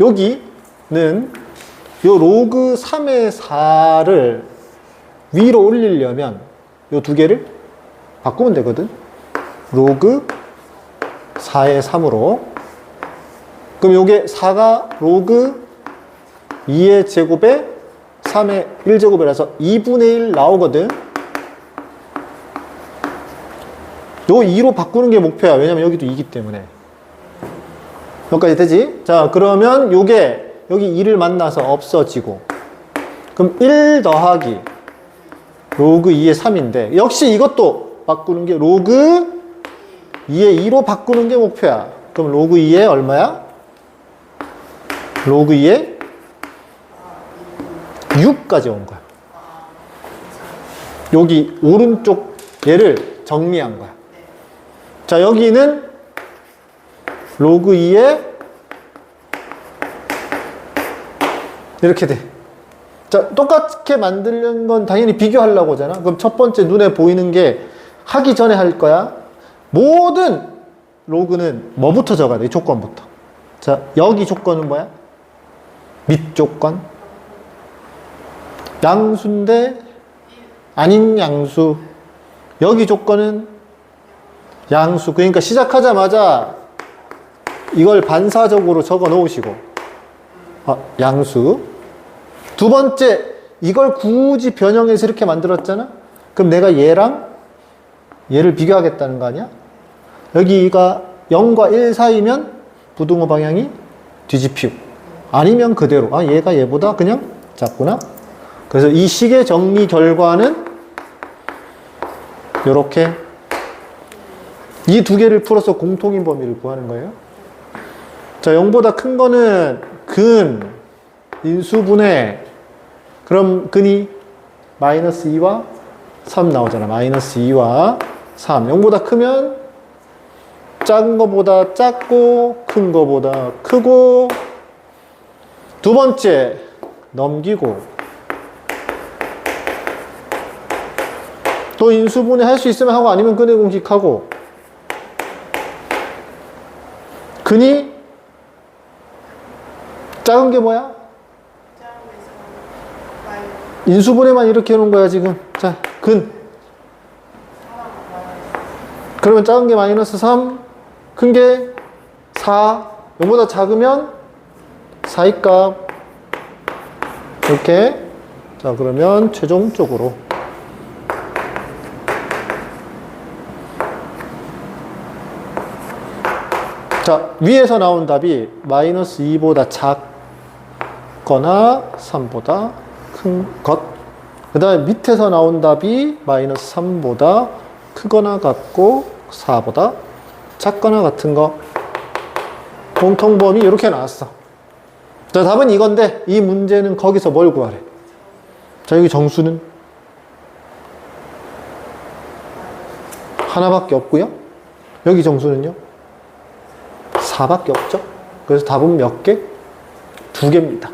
여기는 요 로그 3의 4를 위로 올리려면 요 두 개를 바꾸면 되거든. 로그 4의 3으로. 그럼 요게 4가 로그 2의 제곱에 3의 1제곱이라서 2분의 1 나오거든. 요 2로 바꾸는 게 목표야. 왜냐면 여기도 2기 때문에. 여기까지 되지? 자, 그러면 요게 여기 2를 만나서 없어지고. 그럼 1 더하기 로그 2의 3인데 역시 이것도 바꾸는 게 로그 2의 2로 바꾸는 게 목표야. 그럼 로그 2의 얼마야? 로그 2의 6까지 온 거야. 여기 오른쪽 얘를 정리한 거야. 자, 여기는 로그 2에 이렇게 돼. 자, 똑같게 만드는 건 당연히 비교하려고 하잖아. 그럼 첫 번째 눈에 보이는 게 하기 전에 할 거야. 모든 로그는 뭐부터 적어야 돼? 조건부터. 자, 여기 조건은 뭐야? 밑 조건. 양수인데 아닌 양수. 여기 조건은 양수. 그러니까 시작하자마자 이걸 반사적으로 적어 놓으시고. 아, 양수. 두 번째, 이걸 굳이 변형해서 이렇게 만들었잖아? 그럼 내가 얘랑 얘를 비교하겠다는 거 아니야? 여기가 0과 1 사이면 부등호 방향이 뒤집히고 아니면 그대로 아 얘가 얘보다 그냥 작구나 그래서 이 식의 정리 결과는 이렇게 이 두 개를 풀어서 공통인 범위를 구하는 거예요 자 0보다 큰 거는 근 인수분해. 그럼 근이 마이너스 2와 3 나오잖아. 마이너스 2와 3 0보다 크면 작은 거보다 작고 큰 거보다 크고 두 번째 넘기고. 또 인수분해 할 수 있으면 하고 아니면 근의 공식하고. 근이 작은 게 뭐야? 인수분해만 이렇게 해놓은 거야 지금 자 근 그러면 작은 게 마이너스 3 큰 게 4, 이거보다 작으면 4의 값. 이렇게. 자, 그러면 최종적으로. 자, 위에서 나온 답이 마이너스 2보다 작 거나 3보다 큰 것. 그 다음에 밑에서 나온 답이 마이너스 3보다 크거나 같고 4보다 작거나 같은 거. 공통 범위 이렇게 나왔어. 자 답은 이건데 이 문제는 거기서 뭘 구하래? 자 여기 정수는 하나밖에 없고요. 여기 정수는요? 4밖에 없죠. 그래서 답은 몇 개? 두 개입니다